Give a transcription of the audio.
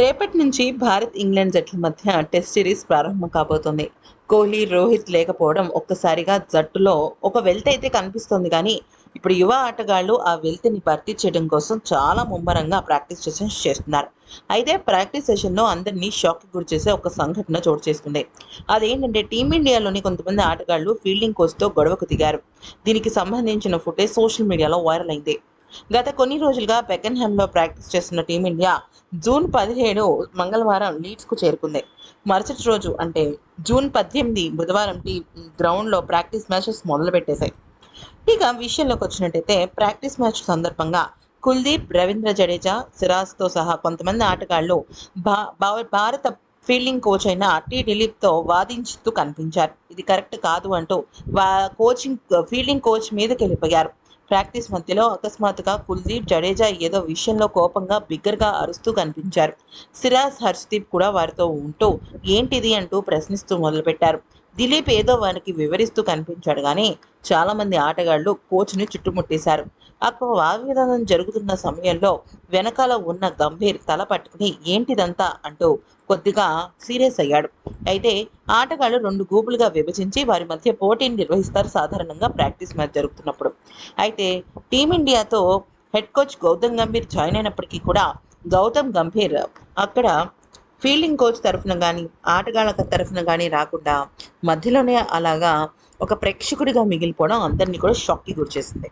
రేపటి నుంచి భారత్ ఇంగ్లాండ్ జట్ల మధ్య టెస్ట్ సిరీస్ ప్రారంభం కాబోతోంది. కోహ్లీ రోహిత్ లేకపోవడం ఒక్కసారిగా జట్టులో ఒక వెల్త్ అయితే కనిపిస్తోంది. కానీ ఇప్పుడు యువ ఆటగాళ్ళు ఆ వెల్త్ని భర్తీ చేయడం కోసం చాలా ముమ్మరంగా ప్రాక్టీస్ సెషన్స్ చేస్తున్నారు. అయితే ప్రాక్టీస్ సెషన్లో అందరినీ షాక్కి గురి చేసే ఒక సంఘటన చోటు చేసుకుంది. అదేంటంటే టీమిండియాలోని కొంతమంది ఆటగాళ్ళు ఫీల్డింగ్ కోచ్తో గొడవకు దిగారు. దీనికి సంబంధించిన ఫుటేజ్ సోషల్ మీడియాలో వైరల్ అయింది. గత కొన్ని రోజులుగా బెకన్హామ్లో ప్రాక్టీస్ చేస్తున్న టీమిండియా జూన్ పదిహేడు మంగళవారం లీడ్స్కు చేరుకుంది. మరుసటి రోజు అంటే జూన్ పద్దెనిమిది బుధవారం టీ గ్రౌండ్లో ప్రాక్టీస్ మ్యాచెస్ మొదలుపెట్టేశాయి. ఇక విషయంలోకి వచ్చినట్టయితే ప్రాక్టీస్ మ్యాచ్ సందర్భంగా కుల్దీప్ రవీంద్ర జడేజా సిరాజ్తో సహా కొంతమంది ఆటగాళ్ళు భా భా- భారత ఫీల్డింగ్ కోచ్ అయిన టి దిలీప్తో వాదించుతూ కనిపించారు. ఇది కరెక్ట్ కాదు అంటూ వా కోచింగ్ ఫీల్డింగ్ కోచ్ మీదకి వెళ్ళిపోయారు. ప్రాక్టీస్ మధ్యలో అకస్మాత్తుగా కుల్దీప్ జడేజా ఏదో విషయంలో కోపంగా బిగ్గరగా అరుస్తూ కనిపించారు. సిరాజ్ హర్షదీప్ కూడా వారితో ఉంటూ ఏంటిది? అంటూ ప్రశ్నిస్తూ మొదలుపెట్టారు. దిలీప్ ఏదో వారికి వివరిస్తూ కనిపించాడు కానీ చాలామంది ఆటగాళ్ళు కోచ్ని చుట్టుముట్టేశారు. అక్కడ వాగ్విధానం జరుగుతున్న సమయంలో వెనకాల ఉన్న గంభీర్ తల పట్టుకుని ఏంటిదంతా? అంటూ కొద్దిగా సీరియస్ అయ్యాడు. అయితే ఆటగాళ్ళు రెండు గ్రూపులుగా విభజించి వారి మధ్య పోటీని నిర్వహిస్తారు సాధారణంగా ప్రాక్టీస్ మ్యాచ్ జరుగుతున్నప్పుడు. అయితే టీమిండియాతో head coach Gautam Gambhir join అయినప్పటికీ కూడా గౌతమ్ గంభీర్ అక్కడ ఫీల్డింగ్ కోచ్ తరఫున కానీ ఆటగాళ్ళ తరఫున కానీ రాకుండా మధ్యలోనే అలాగా ఒక ప్రేక్షకుడిగా మిగిలిపోవడం అందరినీ కూడా షాక్కి గురిచేసింది.